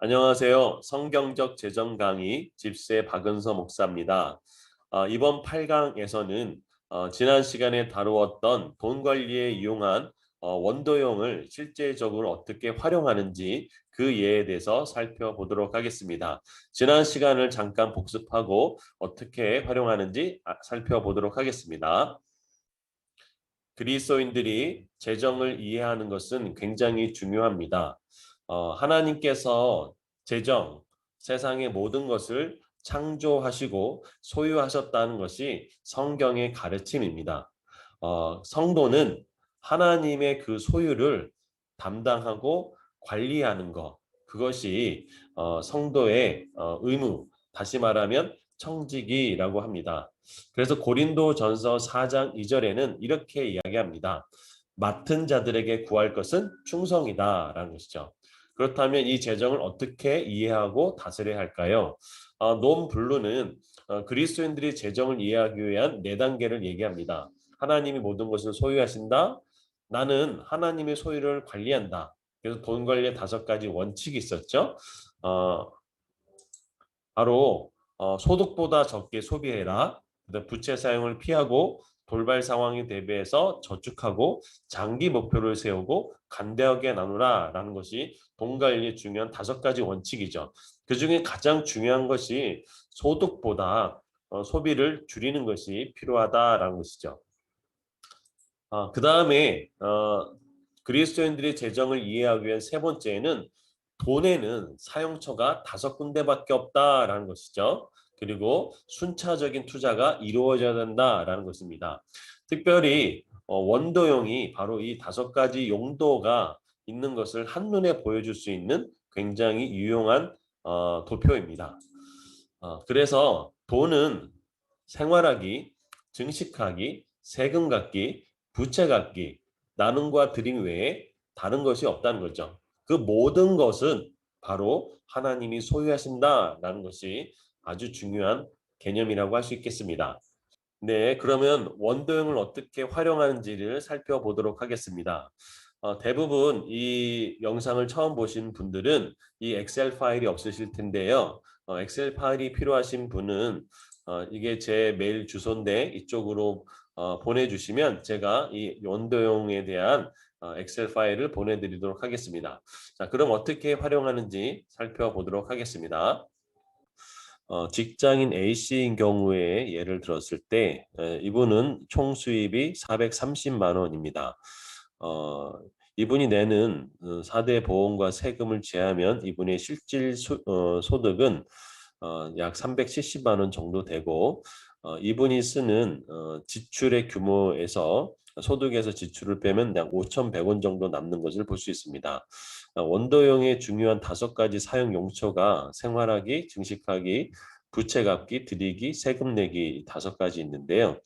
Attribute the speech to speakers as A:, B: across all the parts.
A: 안녕하세요. 성경적 재정 강의 집세 박은서 목사입니다. 어, 이번 8강에서는 어, 지난 시간에 다루었던 돈 관리에 이용한 어, 원도형을 실제적으로 어떻게 활용하는지 그 예에 대해서 살펴보도록 하겠습니다. 지난 시간을 잠깐 복습하고 어떻게 활용하는지 아, 살펴보도록 하겠습니다. 그리스도인들이 재정을 이해하는 것은 굉장히 중요합니다. 어, 하나님께서 재정, 세상의 모든 것을 창조하시고 소유하셨다는 것이 성경의 가르침입니다. 어, 성도는 하나님의 그 소유를 담당하고 관리하는 것, 그것이 어, 성도의 어, 의무, 다시 말하면 청지기라고 합니다. 그래서 고린도 전서 4장 2절에는 이렇게 이야기합니다. 맡은 자들에게 구할 것은 충성이다 라는 것이죠. 그렇다면 이 재정을 어떻게 이해하고 다스려야 할까요? 어, 논 블루는 어, 그리스도인들이 재정을 이해하기 위한 네 단계를 얘기합니다. 하나님이 모든 것을 소유하신다. 나는 하나님의 소유를 관리한다. 그래서 돈 관리의 다섯 가지 원칙이 있었죠. 어, 바로 어, 소득보다 적게 소비해라. 부채 사용을 피하고 돌발 상황에 대비해서 저축하고 장기 목표를 세우고 간대하게 나누라라는 것이 돈 관리의 중요한 다섯 가지 원칙이죠. 그 중에 가장 중요한 것이 소득보다 어, 소비를 줄이는 것이 필요하다라는 것이죠. 어, 그 다음에 어, 그리스도인들의 재정을 이해하기 위한 세 번째는 돈에는 사용처가 다섯 군데밖에 없다라는 것이죠. 그리고 순차적인 투자가 이루어져야 된다라는 것입니다. 특별히 어, 원도용이 바로 이 다섯 가지 용도가 있는 것을 한눈에 보여줄 수 있는 굉장히 유용한 어, 도표입니다. 어, 그래서 돈은 생활하기, 증식하기, 세금 갚기, 부채 갚기, 나눔과 드림 외에 다른 것이 없다는 거죠. 그 모든 것은 바로 하나님이 소유하신다라는 것이 아주 중요한 개념이라고 할 수 있겠습니다. 네, 그러면 원도형을 어떻게 활용하는지를 살펴보도록 하겠습니다. 어, 대부분 이 영상을 처음 보신 분들은 이 엑셀 파일이 없으실 텐데요. 어, 엑셀 파일이 필요하신 분은 어, 이게 제 메일 주소인데 이쪽으로 어, 보내주시면 제가 이 원도형에 대한 어, 엑셀 파일을 보내드리도록 하겠습니다. 자, 그럼 어떻게 활용하는지 살펴보도록 하겠습니다. 어, 직장인 A씨인 경우에 예를 들었을 때 에, 이분은 총 수입이 430만 원입니다. 어, 이분이 내는 4대 어, 보험과 세금을 제하면 이분의 실질 소, 어, 소득은 어, 약 370만 원 정도 되고 어, 이분이 쓰는 어, 지출의 규모에서 소득에서 지출을 빼면 약 5,100원 정도 남는 것을 볼 수 있습니다. 어, 원도형의 중요한 다섯 가지 사용 용처가 생활하기, 증식하기, 부채 갚기, 드리기, 세금 내기 다섯 가지 있는데요.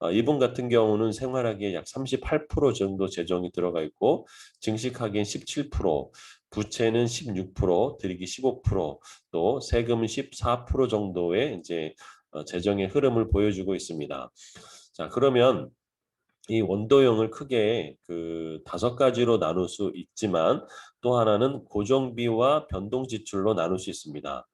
A: 어, 이분 같은 경우는 생활하기에 약 38% 정도 재정이 들어가 있고 증식하기엔 17%, 부채는 16%, 드리기 15%또 세금은 14% 정도의 이제 어, 재정의 흐름을 보여주고 있습니다. 자 그러면 이 원도형을 크게 그 다섯 가지로 나눌 수 있지만 또 하나는 고정비와 변동 지출로 나눌 수 있습니다.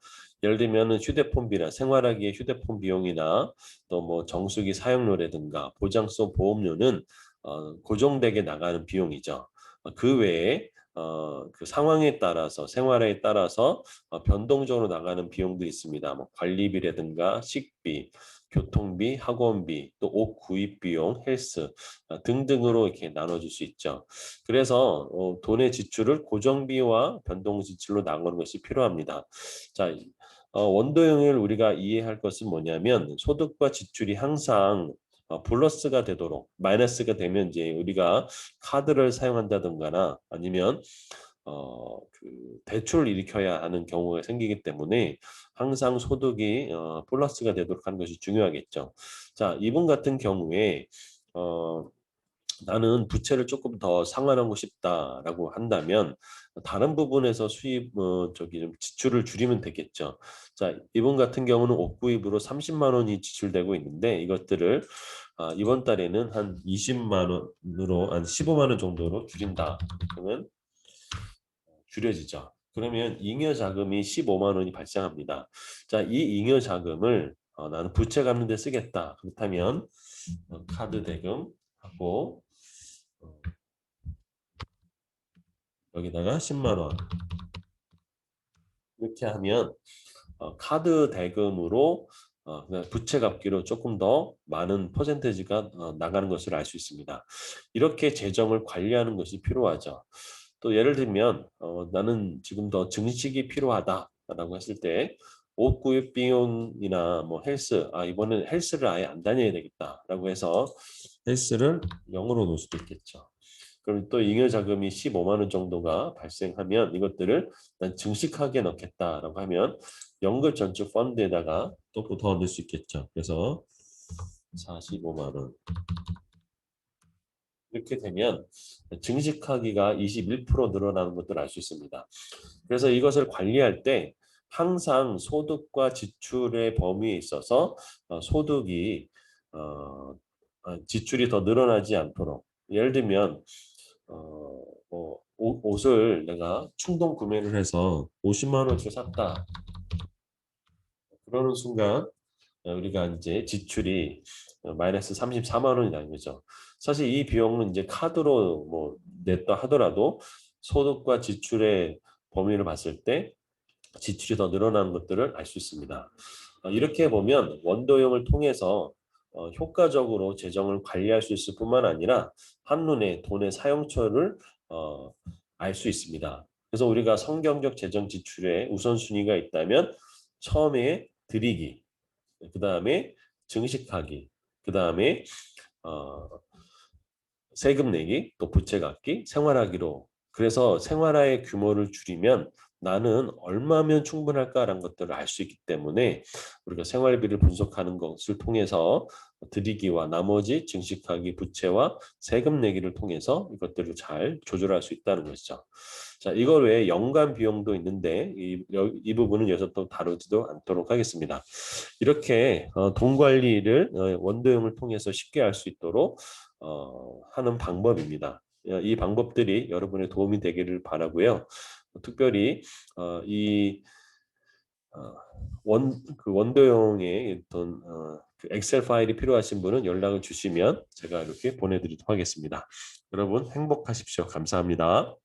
A: 예를 들면 휴대폰비나 생활하기에 휴대폰 비용이나 또 뭐 정수기 사용료라든가 보장성 보험료는 어, 고정되게 나가는 비용이죠. 어, 그 외에 어, 그 상황에 따라서 생활에 따라서 어, 변동적으로 나가는 비용도 있습니다. 뭐 관리비라든가 식비, 교통비, 학원비, 또 옷 구입 비용, 헬스 어, 등등으로 이렇게 나눠줄 수 있죠. 그래서 어, 돈의 지출을 고정비와 변동 지출로 나누는 것이 필요합니다. 자, 어, 원도형을 우리가 이해할 것은 뭐냐면 소득과 지출이 항상 어, 플러스가 되도록 마이너스가 되면 이제 우리가 카드를 사용한다든가나 아니면 어, 그 대출을 일으켜야 하는 경우가 생기기 때문에 항상 소득이 어, 플러스가 되도록 하는 것이 중요하겠죠. 자, 이분 같은 경우에 어, 나는 부채를 조금 더 상환하고 싶다라고 한다면 다른 부분에서 수입 어, 저기 좀 지출을 줄이면 되겠죠. 자 이번 같은 경우는 옷 구입으로 30만 원이 지출되고 있는데 이것들을 아, 이번 달에는 한 20만 원으로 한 15만 원 정도로 줄인다. 그러면 줄여지죠. 그러면 잉여 자금이 15만 원이 발생합니다. 자, 이 잉여 자금을 어, 나는 부채 갚는 데 쓰겠다. 그렇다면 어, 카드 대금 하고 어, 여기다가 10만 원 이렇게 하면 어, 카드 대금으로 어, 부채 갚기로 조금 더 많은 퍼센테이지가 어, 나가는 것을 알 수 있습니다. 이렇게 재정을 관리하는 것이 필요하죠. 또 예를 들면 어, 나는 지금 더 증식이 필요하다라고 했을 때 옷 구입 비용이나 뭐 헬스 아 이번엔 헬스를 아예 안 다녀야 되겠다라고 해서 헬스를 0으로 놓을 수도 있겠죠. 그럼 또 잉여 자금이 15만 원 정도가 발생하면 이것들을 난 증식하게 넣겠다라고 하면 연금 전축 펀드에다가 또더 넣을 수 있겠죠. 그래서 45만 원 이렇게 되면 증식하기가 21% 늘어나는 것을 알 수 있습니다. 그래서 이것을 관리할 때 항상 소득과 지출의 범위에 있어서 어, 소득이 어, 어, 지출이 더 늘어나지 않도록 예를 들면 어, 뭐 옷, 옷을 내가 충동 구매를 해서 50만 원치 샀다. 그러는 순간 어, 우리가 이제 지출이 어, 마이너스 34만 원이 나는 거죠. 사실 이 비용은 이제 카드로 뭐 냈다 하더라도 소득과 지출의 범위를 봤을 때 지출이 더 늘어나는 것들을 알 수 있습니다. 어, 이렇게 보면 원도형을 통해서 어, 효과적으로 재정을 관리할 수 있을 뿐만 아니라 한눈에 돈의 사용처를 어, 알수 있습니다. 그래서 우리가 성경적 재정 지출에 우선순위가 있다면 처음에 드리기, 그 다음에 증식하기, 그 다음에 어, 세금 내기, 또 부채 갚기, 생활하기로. 그래서 생활화의 규모를 줄이면 나는 얼마면 충분할까라는 것들을 알 수 있기 때문에 우리가 생활비를 분석하는 것을 통해서 드리기와 나머지 증식하기, 부채와 세금 내기를 통해서 이것들을 잘 조절할 수 있다는 것이죠. 자, 이걸 외에 연간 비용도 있는데 이, 이 부분은 여기서 또 다루지도 않도록 하겠습니다. 이렇게 어, 돈 관리를 어, 원도형을 통해서 쉽게 할 수 있도록 어, 하는 방법입니다. 이 방법들이 여러분의 도움이 되기를 바라고요. 특별히 어, 이 어, 원, 그 원도형의 어떤 어, 그 엑셀 파일이 필요하신 분은 연락을 주시면 제가 이렇게 보내드리도록 하겠습니다. 여러분 행복하십시오. 감사합니다.